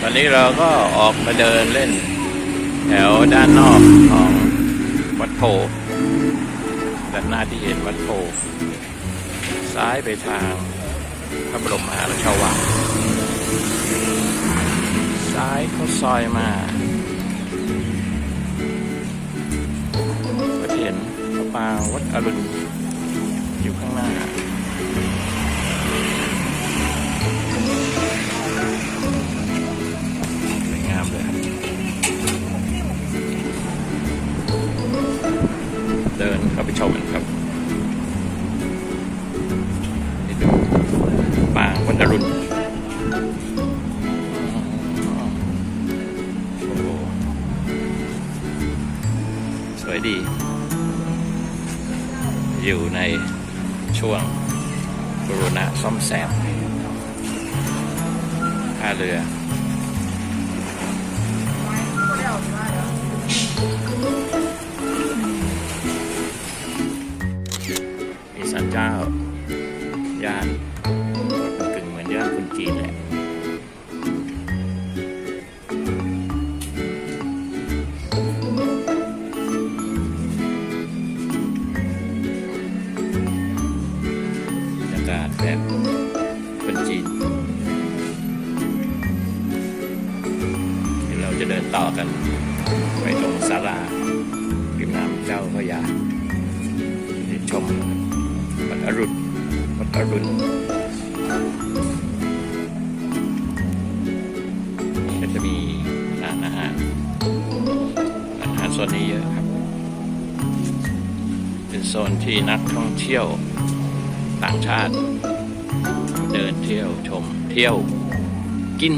ตอนนี้เราก็ออกมาเดินเล่น แถวด้านนอกของวัดโพด้านหน้าที่เห็นวัดโพซ้ายไปทางพระบรมมหาราชวังซ้ายเข้าซอยมาก็เห็นพระปรางวัดอรุณอยู่ข้างหน้า ไปชมกันครับนี่ดูปางวันอรุณสวยดี อยู่ในช่วงบูรณะซ่อมแซมท่าเรือ ต่อกัน ไปตรงศาลาริมน้ำเจ้าพระยาชมวัดอรุณวัดอรุณก็จะมีร้านอาหารอาหารโซนนี้เยอะครับ เป็นโซนที่นักท่องเที่ยวต่างชาติ เดินเที่ยวชมเที่ยวกิน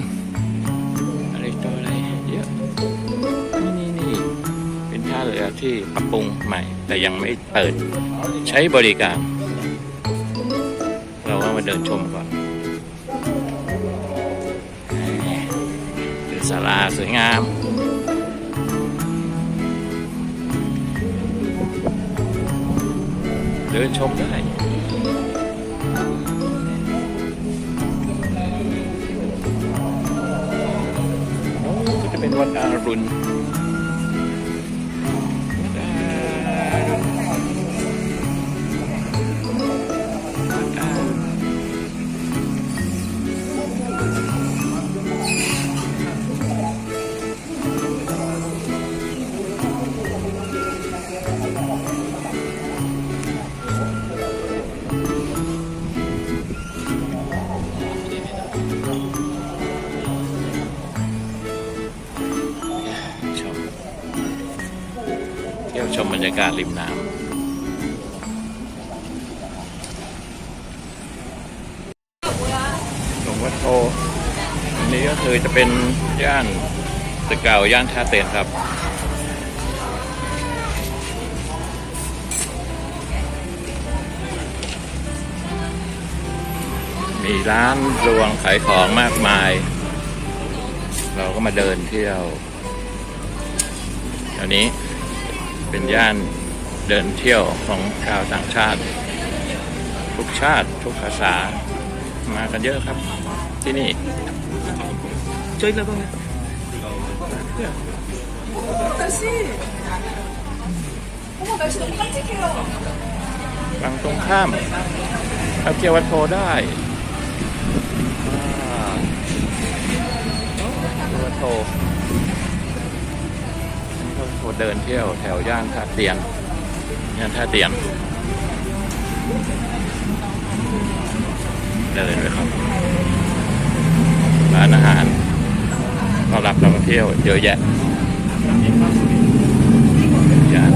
ที่ปรับปรุงใหม่ แต่ยังไม่เปิดใช้บริการ เราก็มาเดินชมก่อนเป็นศาลาสวยงามเดินชมได้ก็จะเป็นวัดอารุณ ชมบรรยากาศริมน้ำหลวงวัดโพอันนี้ก็คือจะเป็นย่านตึกเก่าย่านท่าเตนครับ มีร้านรวงขายของมากมาย เราก็มาเดินเที่ยวแถวนี้ เป็นย่านเดินเที่ยวของชาวต่างชาติ ทุกชาติทุกภาษามากันเยอะครับ ที่นี่ช่วยเราบ้างไหมฝั่งตรงข้ามเอาเกียววัดโพได้วัดโพ โพเดินเที่ยวแถวย่านท่าเตียนย่านท่าเตียน เดินไปครับ ร้านอาหารต้อนรับนักท่องเที่ยวเยอะแยะย่าน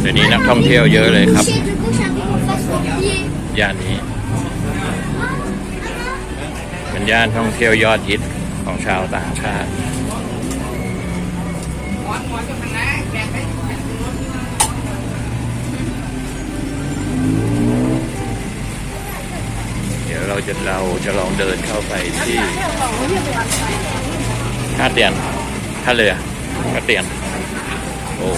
เดี๋ยวนี้นักท่องเที่ยวเยอะเลยครับย่านนี้ เป็นย่านท่องเที่ยวยอดฮิตของชาวต่างชาติเดี๋ยวเราจะเราจะลองเดินเข้าไปที่ท่าเตียนท่าเรือท่าเตียนโอ้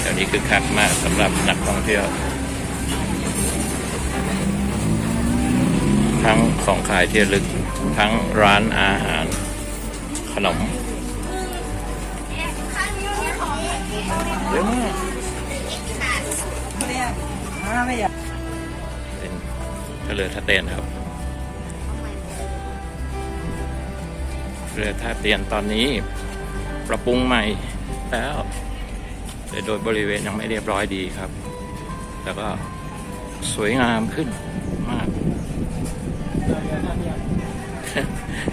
เดี๋ยวนี้คือคักมากสำหรับนักท่องเที่ยว ทั้งของขายที่ลึก ทั้งร้านอาหาร ขนมเยอะมากเป็นทะเลท่าเตนครับเรือท่าเตียนตอนนี้ปรับปรุงใหม่แล้วแต่โดยบริเวณยังไม่เรียบร้อยดีครับ แล้วก็สวยงามขึ้น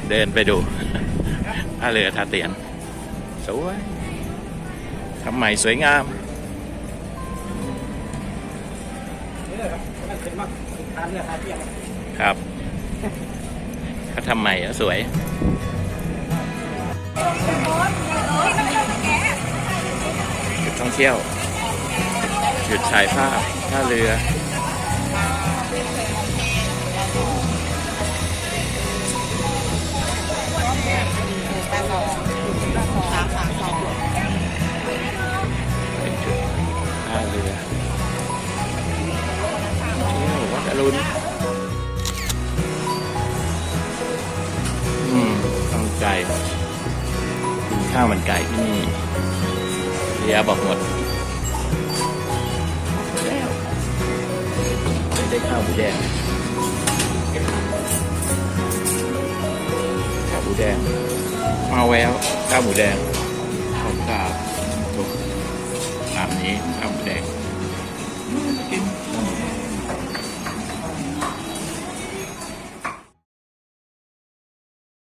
เดินไปดูท่าเรือท่าเตียน สวยทำใหม่สวยงามครับเขาทำใหม่อะสวยจุดท่องเที่ยวจุดถ่ายภาพท่าเรือ เป็นจุดท่าเรือเที่ยววัดอรุณอืมต้องใจกินข้าวมันไก่ที่นี่เรียบอกหมดแล้วไม่ได้ข้าวหมูแดงข้าวหมูแดง มาแววข้าวหมูแดงผมกราบถูกตามนี้ข้าวหมูแดง